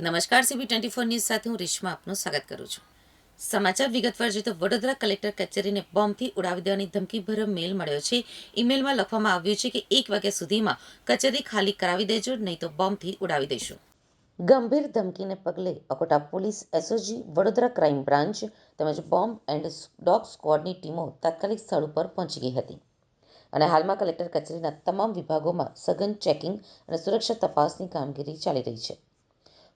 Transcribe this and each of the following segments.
નમસ્કાર CB twenty four news સાથે હું રેશમા આપનું સ્વાગત કરું છું. સમાચાર વિગતવાર જોઈએ તો વડોદરા કલેક્ટર કચેરીને બોમ્બથી ઉડાવી દેવાની ધમકીભર્યો મેલ મળ્યો છે. ઈમેલમાં લખવામાં આવ્યું છે કે એક વાગ્યા સુધીમાં કચેરી ખાલી કરાવી દેજો, નહીં તો બોમ્બથી ઉડાવી દઈશું. ગંભીર ધમકીને પગલે Akota police SOG Vadodara crime branch તેમજ બોમ્બ એન્ડ ડોગ સ્ક્વોડની ટીમો તાત્કાલિક સ્થળ ઉપર પહોંચી ગઈ હતી. અને હાલમાં કલેક્ટર કચેરીના તમામ વિભાગોમાં સઘન ચેકિંગ અને સુરક્ષા તપાસની કામગીરી ચાલી રહી છે.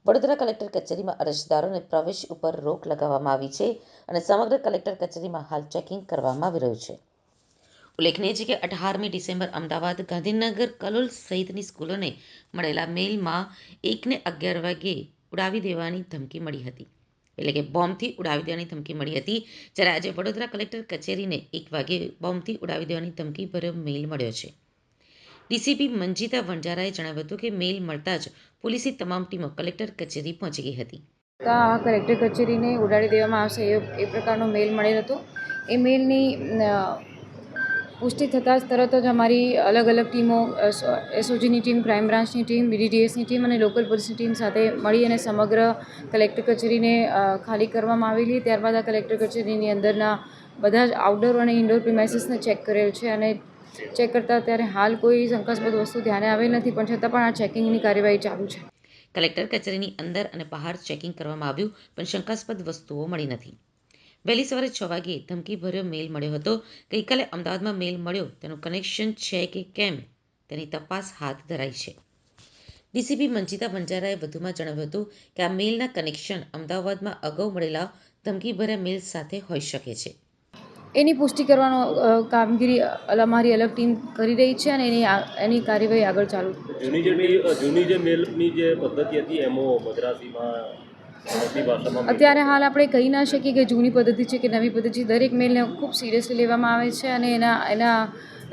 વડોદરા કલેક્ટર કચેરીમાં અરજદારોને પ્રવેશ ઉપર રોક લગાવવામાં આવી છે અને સમગ્ર કલેક્ટર કચેરીમાં હાલ ચેકિંગ કરવામાં આવી રહ્યું છે. ઉલ્લેખનીય છે કે અઢારમી ડિસેમ્બર અમદાવાદ ગાંધીનગર કલોલ સહિતની સ્કૂલોને મળેલા મેઇલમાં એકને અગિયાર વાગ્યે ઉડાવી દેવાની ધમકી મળી હતી. એટલે કે બોમ્બથી ઉડાવી દેવાની ધમકી મળી હતી, જ્યારે આજે વડોદરા કલેક્ટર કચેરીને એક વાગે બોમ્બથી ઉડાવી દેવાની ધમકી ભર્યો મેલ મળ્યો છે. ડીસીપી મંજીતા વણજારાએ જણાવ્યું હતું કે મેલ મળતા જ પોલીસની તમામ ટીમો કલેક્ટર કચેરી પહોંચી ગઈ હતી. આ કલેક્ટર કચેરીને ઉડાડી દેવામાં આવશે એ એ પ્રકારનો મેલ મળેલ હતો. એ મેલની પુષ્ટિ થતાં જ તરત જ અમારી અલગ અલગ ટીમો એસઓજીની ટીમ, ક્રાઇમ બ્રાન્ચની ટીમ, બીડીડીએસની ટીમ અને લોકલ પોલીસની ટીમ સાથે મળી અને સમગ્ર કલેક્ટર કચેરીને ખાલી કરવામાં આવેલી. ત્યારબાદ આ કલેક્ટર કચેરીની અંદરના બધા જ આઉટડોર અને ઇન્ડોર પ્રિમાઇસીસને ચેક કરેલ છે અને ચેક કરતાં અત્યારે હાલ કોઈ શંકાસ્પદ વસ્તુ ધ્યાને આવી નથી, પણ છતાં પણ આ ચેકિંગની કાર્યવાહી ચાલુ છે. કલેક્ટર કચેરીની અંદર અને બહાર ચેકિંગ કરવામાં આવ્યું, પણ શંકાસ્પદ વસ્તુઓ મળી નથી. વહેલી સવારે છ વાગ્યે ધમકીભર્યો મેલ મળ્યો હતો. ગઈકાલે અમદાવાદમાં મેલ મળ્યો. તેનું કનેક્શન છે કે કેમ? તેની તપાસ હાથ ધરાઈ છે. ડીસીપી મંજિતા બંજારાએ વધુમાં જણાવ્યું હતું કે આ મેલના કનેક્શન અમદાવાદમાં અગાઉ મળેલા ધમકીભર્યા મેલ સાથે હોઈ શકે છે. એની પુષ્ટિ કરવાનો કામગીરી અમારી અલગ ટીમ કરી રહી છે અને એની એની કાર્યવાહી આગળ ચાલુ જૂની જે જૂની જે મેલની જે પદ્ધતિ હતી એમાં મદ્રાસીમાં અત્યારે હાલ આપણે કહી ના શકીએ કે જૂની પદ્ધતિ છે કે નવી પદ્ધતિ દરેક મેલને ખૂબ સિરિયસલી લેવામાં આવે છે અને એના એના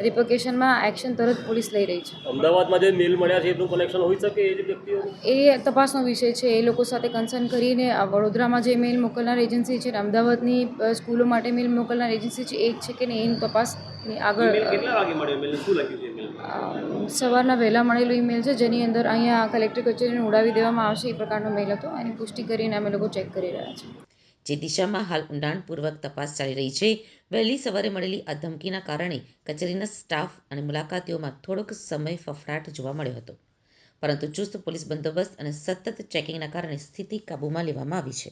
રિપોકેશનમાં એક્શન તરત પોલીસ લઈ રહી છે. અમદાવાદમાં જે મેલ મળ્યા છે એનું કનેક્શન હોઈ શકે એ વ્યક્તિઓ? એ તપાસનો વિષય છે. એ લોકો સાથે કન્સર્ન કરીને વડોદરામાં જે મેલ મોકલનાર એજન્સી છે અને અમદાવાદની સ્કૂલો માટે મેલ મોકલનાર એજન્સી છે એ છે કે નહીં એની તપાસની આગળ કેટલા વાગે મળ્યો? શું લખ્યું છે સવારના વહેલા મળેલો ઈમેલ છે જેની અંદર અહીંયા કલેક્ટર કચેરીને ઉડાવી દેવામાં આવશે એ પ્રકારનો મેલ હતો. એની પુષ્ટિ કરીને અમે લોકો ચેક કરી રહ્યા છીએ. જે દિશામાં હાલ ઊંડાણપૂર્વક તપાસ ચાલી રહી છે, વહેલી સવારે મળેલી આ ધમકીના કારણે કચેરીના સ્ટાફ અને મુલાકાતીઓમાં થોડોક સમય ફફડાટ જોવા મળ્યો હતો. પરંતુ ચુસ્ત પોલીસ બંદોબસ્ત અને સતત ચેકિંગના કારણે સ્થિતિ કાબૂમાં લેવામાં આવી છે.